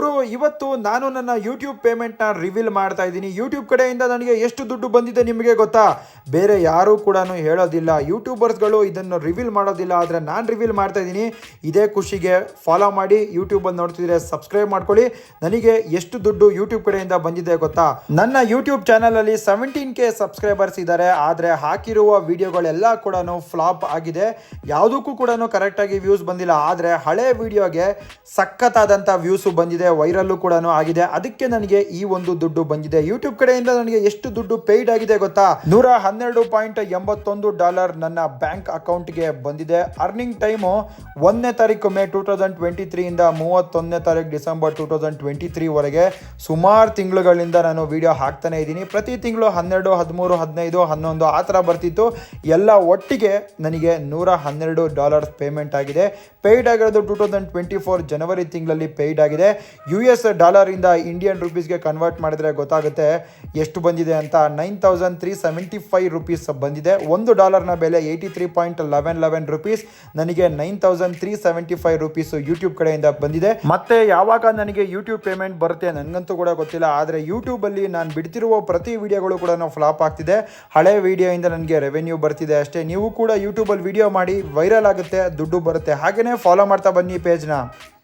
ಗುರು, ಇವತ್ತು ನಾನು ನನ್ನ ಯೂಟ್ಯೂಬ್ ಪೇಮೆಂಟ್ನ ರಿವೀಲ್ ಮಾಡ್ತಾ ಇದ್ದೀನಿ. ಯೂಟ್ಯೂಬ್ ಕಡೆಯಿಂದ ನನಗೆ ಎಷ್ಟು ದುಡ್ಡು ಬಂದಿದೆ ನಿಮಗೆ ಗೊತ್ತಾ? ಬೇರೆ ಯಾರೂ ಕೂಡ ಹೇಳೋದಿಲ್ಲ. ಯೂಟ್ಯೂಬರ್ಸ್ಗಳು ಇದನ್ನು ರಿವೀಲ್ ಮಾಡೋದಿಲ್ಲ, ಆದರೆ ನಾನು ರಿವೀಲ್ ಮಾಡ್ತಾ ಇದ್ದೀನಿ. ಇದೇ ಖುಷಿಗೆ ಫಾಲೋ ಮಾಡಿ ಯೂಟ್ಯೂಬಲ್ಲಿ ನೋಡ್ತಿದ್ರೆ ಸಬ್ಸ್ಕ್ರೈಬ್ ಮಾಡ್ಕೊಳ್ಳಿ. ನನಗೆ ಎಷ್ಟು ದುಡ್ಡು ಯೂಟ್ಯೂಬ್ ಕಡೆಯಿಂದ ಬಂದಿದೆ ಗೊತ್ತಾ? ನನ್ನ ಯೂಟ್ಯೂಬ್ ಚಾನಲಲ್ಲಿ ಸೆವೆಂಟೀನ್ ಕೆ ಸಬ್ಸ್ಕ್ರೈಬರ್ಸ್ ಇದ್ದಾರೆ. ಆದರೆ ಹಾಕಿರುವ ವಿಡಿಯೋಗಳೆಲ್ಲ ಕೂಡ ಫ್ಲಾಪ್ ಆಗಿದೆ. ಯಾವುದಕ್ಕೂ ಕೂಡ ಕರೆಕ್ಟಾಗಿ ವ್ಯೂಸ್ ಬಂದಿಲ್ಲ. ಆದರೆ ಹಳೆ ವಿಡಿಯೋಗೆ ಸಖತ್ತಾದಂಥ ವ್ಯೂಸು ಬಂದಿದೆ. ವೈರಲ್ಲು ಕೂಡ ಆಗಿದೆ. ಅದಕ್ಕೆ ನನಗೆ ಈ ಒಂದು ದುಡ್ಡು ಬಂದಿದೆ. ಯೂಟ್ಯೂಬ್ ಕಡೆಯಿಂದ ನನಗೆ ಎಷ್ಟು ದುಡ್ಡು ಪೇಯ್ಡ್ ಆಗಿದೆ ಗೊತ್ತಾ? ನೂರ ಹನ್ನೆರಡು ಪಾಯಿಂಟ್ ಎಂಬತ್ತೊಂದು ಡಾಲರ್ ನನ್ನ ಬ್ಯಾಂಕ್ ಅಕೌಂಟ್ಗೆ ಬಂದಿದೆ. ಅರ್ನಿಂಗ್ ಟೈಮು ಒಂದನೇ ತಾರೀಕು ಮೇ ಟೂ ತೌಸಂಡ್ ಟ್ವೆಂಟಿ ತ್ರೀಯಿಂದ ಮೂವತ್ತೊಂದನೇ ತಾರೀಕು ಡಿಸೆಂಬರ್ ಟೂ ತೌಸಂಡ್ ಟ್ವೆಂಟಿ ತ್ರೀವರೆಗೆ ಸುಮಾರು ತಿಂಗಳುಗಳಿಂದ ನಾನು ವಿಡಿಯೋ ಹಾಕ್ತಾನೆ ಇದ್ದೀನಿ. ಪ್ರತಿ ತಿಂಗಳು ಹನ್ನೆರಡು, ಹದಿಮೂರು, ಹದಿನೈದು, ಹನ್ನೊಂದು ಆ ಥರ ಬರ್ತಿತ್ತು. ಎಲ್ಲ ಒಟ್ಟಿಗೆ ನನಗೆ ನೂರ ಹನ್ನೆರಡು ಡಾಲರ್ಸ್ ಪೇಮೆಂಟ್ ಆಗಿದೆ. ಪೇಯ್ಡ್ ಆಗಿರೋದು ಟೂ ತೌಸಂಡ್ ಟ್ವೆಂಟಿ ಫೋರ್ ಜನವರಿ ತಿಂಗಳಲ್ಲಿ ಪೇಯ್ಡ್ ಆಗಿದೆ. ಯು ಎಸ್ ಡಾಲರಿಂದ ಇಂಡಿಯನ್ ರುಪೀಸ್ಗೆ ಕನ್ವರ್ಟ್ ಮಾಡಿದರೆ ಗೊತ್ತಾಗುತ್ತೆ ಎಷ್ಟು ಬಂದಿದೆ ಅಂತ. Nine thousand three seventy five rupees ಬಂದಿದೆ. ಒಂದು ಡಾಲರ್ನ ಬೆಲೆ eighty three point eleven eleven rupees ನನಗೆ nine thousand three seventy five rupees YouTube ಕಡೆಯಿಂದ ಬಂದಿದೆ. ಮತ್ತೆ ಯಾವಾಗ ನನಗೆ ಯೂಟ್ಯೂಬ್ ಪೇಮೆಂಟ್ ಬರುತ್ತೆ ನನಗಂತೂ ಕೂಡ ಗೊತ್ತಿಲ್ಲ. ಆದರೆ ಯೂಟ್ಯೂಬಲ್ಲಿ ನಾನು ಬಿಡ್ತಿರುವ ಪ್ರತಿ ವಿಡಿಯೋಗಳು ಕೂಡ ಫ್ಲಾಪ್ ಆಗ್ತಿದೆ. ಹಳೆ ವಿಡಿಯೋಯಿಂದ ನನಗೆ ರೆವೆನ್ಯೂ ಬರ್ತಿದೆ ಅಷ್ಟೇ. ನೀವು ಕೂಡ ಯೂಟ್ಯೂಬಲ್ಲಿ ವಿಡಿಯೋ ಮಾಡಿ ವೈರಲ್ ಆಗುತ್ತೆ, ದುಡ್ಡು ಬರುತ್ತೆ. ಹಾಗೆಯೇ ಫಾಲೋ ಮಾಡ್ತಾ ಬನ್ನಿ ಪೇಜ್ನ